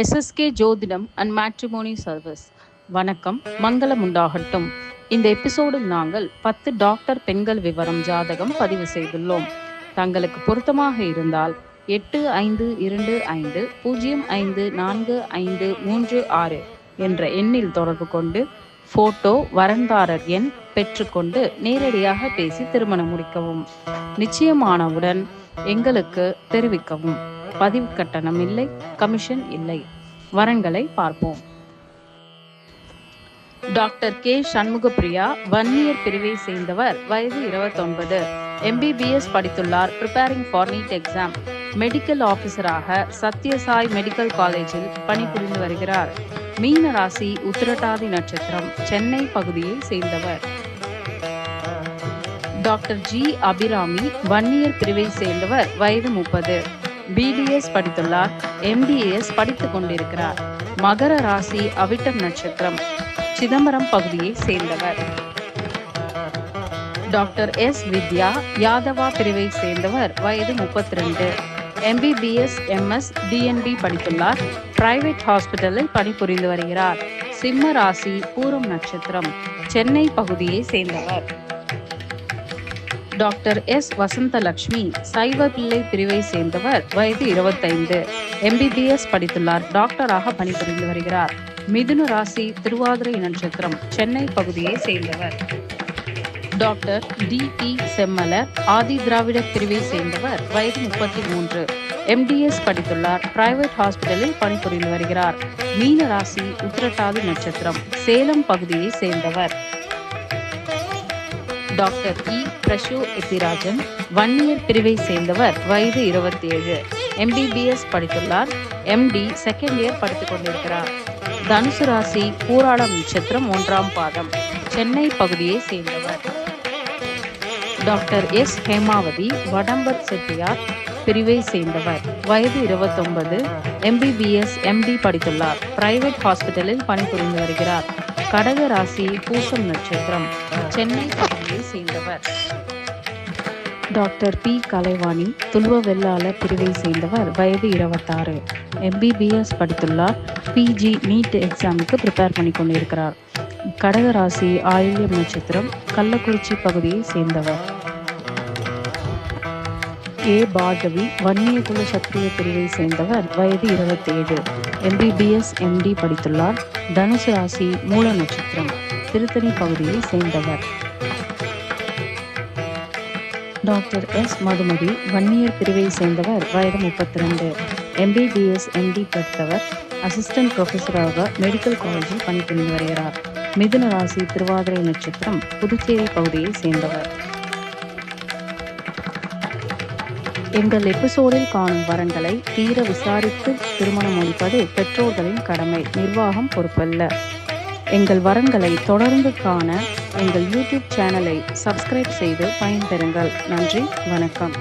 SSK ஜோதிடம் and matrimony service வணக்கம் மங்களம் உண்டாகட்டும். இந்த எபிசோடில் நாங்கள் பத்து டாக்டர் பெண்கள் விவரம் ஜாதகம் பதிவு செய்துள்ளோம். தங்களுக்கு பொருத்தமாக இருந்தால் எட்டு ஐந்து இரண்டு ஐந்து பூஜ்ஜியம் ஐந்து நான்கு ஐந்து மூன்று ஆறு என்ற எண்ணில் தொடர்பு கொண்டு போட்டோ வரன்தாரர் எண் பெற்றுக்கொண்டு நேரடியாக பேசி திருமணம் முடிக்கவும். நிச்சயமானவுடன் எங்களுக்கு தெரிவிக்கவும். பதிவு கட்டணம் இல்லை கமிஷன் இல்லை. வரன்களை பார்ப்போம். Doctor K. சண்முகப்பிரியா வன்னியர் பிரிவை சேர்ந்தவர் வயது 29 MBBS படித்துள்ளார் preparing for NEET exam medical ஆஃபீஸராக சத்யசாய் மெடிக்கல் காலேஜில் பணிபுரிந்து வருகிறார். மீன ராசி உத்திரட்டாதி நட்சத்திரம் சென்னை பகுதியை சேர்ந்தவர். Doctor G. அபிராமி வன்னியர் பிரிவை சேர்ந்தவர் வயது முப்பது. பிடிஎஸ் படித்துள்ளார். எம்பிஏஎஸ் படித்துக் கொண்டிருக்கிறார். மகர ராசி அவிட்டம் நட்சத்திரம். சிதம்பரம் பகுதியை சேர்ந்தவர். டாக்டர் எஸ் வித்யா யாதவா பிரிவை சேர்ந்தவர். வயது முப்பத்தி ரெண்டு எம்பிபிஎஸ் எம்எஸ் டிஎன்பி படித்துள்ளார். பிரைவேட் ஹாஸ்பிட்டலில் பணிபுரிந்து வருகிறார். சிம்ம ராசி பூரம் நட்சத்திரம். சென்னை பகுதியை சேர்ந்தவர். Doctor S. வசந்தலட்சுமி சைவ பிள்ளை பிரிவை சேர்ந்தவர் வயது இருபத்தைந்து. எம்பிபிஎஸ் படித்துள்ளார். டாக்டராக பணிபுரிந்து வருகிறார். மிதுன ராசி திருவாதிரை நட்சத்திரம் சென்னை பகுதியை சேர்ந்தவர். Doctor D. D Semmalar Adi Dravida பிரிவை சேர்ந்தவர் வயது முப்பத்தி மூன்று எம்டிஎஸ் படித்துள்ளார். பிரைவேட் ஹாஸ்பிட்டலில் பணிபுரிந்து வருகிறார். மீன ராசி உத்திரட்டாதி நட்சத்திரம் சேலம் பகுதியை சேர்ந்தவர். டாக்டர் இ பிரஷு எத்திராஜன் வன்னியர் பிரிவை சேர்ந்தவர் வயது இருபத்தி ஏழு எம்பிபிஎஸ் படித்துள்ளார். எம்டி செகண்ட் இயர் படித்துக் கொண்டிருக்கிறார். தனுசு ராசி பூராடம் நட்சத்திரம் ஒன்றாம் பாதம் சென்னை பகுதியை சேர்ந்தவர். டாக்டர் எஸ் ஹேமாவதி வடம்பர் செட்டியார் பிரிவை சேர்ந்தவர். வயது இருபத்தொன்பது. MBBS MD படித்துள்ளார். பிரைவேட் ஹாஸ்பிட்டலில் பணிபுரிந்து வருகிறார். கடக ராசி பூசம் நட்சத்திரம் சென்னை பகுதியை சேர்ந்தவர். Doctor B. கலைவாணி துல்வ வெள்ளாள பிரிவை சேர்ந்தவர் வயது இருபத்தாறு. எம்பிபிஎஸ் படித்துள்ளார். பிஜி நீட் எக்ஸாமுக்கு ப்ரிப்பேர் பண்ணி கொண்டிருக்கிறார். கடகராசி ஆயில்யம் நட்சத்திரம் கள்ளக்குறிச்சி பகுதியை சேர்ந்தவர். ஏ பார்கவி வன்னியகுல சத்திரிய பிரிவை சேர்ந்தவர் வயது இருபத்தி ஏழு எம்பிபிஎஸ் எம்டி படித்துள்ளார். தனுசு ராசி மூல நட்சத்திரம் திருத்தணி பகுதியை சேர்ந்தவர். டாக்டர் எஸ் மதுமதி வன்னியர் பிரிவை சேர்ந்தவர் வயது முப்பத்தி ரெண்டு எம்பிபிஎஸ் எம்டி படித்தவர். அசிஸ்டன்ட் ப்ரொஃபஸராக மெடிக்கல் காலேஜில் பணிபுரிந்து வருகிறார். மிதுன ராசி திருவாதிரை நட்சத்திரம் புதுச்சேரி பகுதியை சேர்ந்தவர். எங்கள் எபிசோடில் காணும் வரன்களை தீர விசாரித்து திருமணம் முடிப்பது பெற்றோர்களின் கடமை நிர்வாகம் பொறுப்பல்ல. எங்கள் வரன்களை தொடர்ந்து காண எங்கள் யூடியூப் சேனலை சப்ஸ்கிரைப் செய்து பயன்பெறுங்கள். நன்றி வணக்கம்.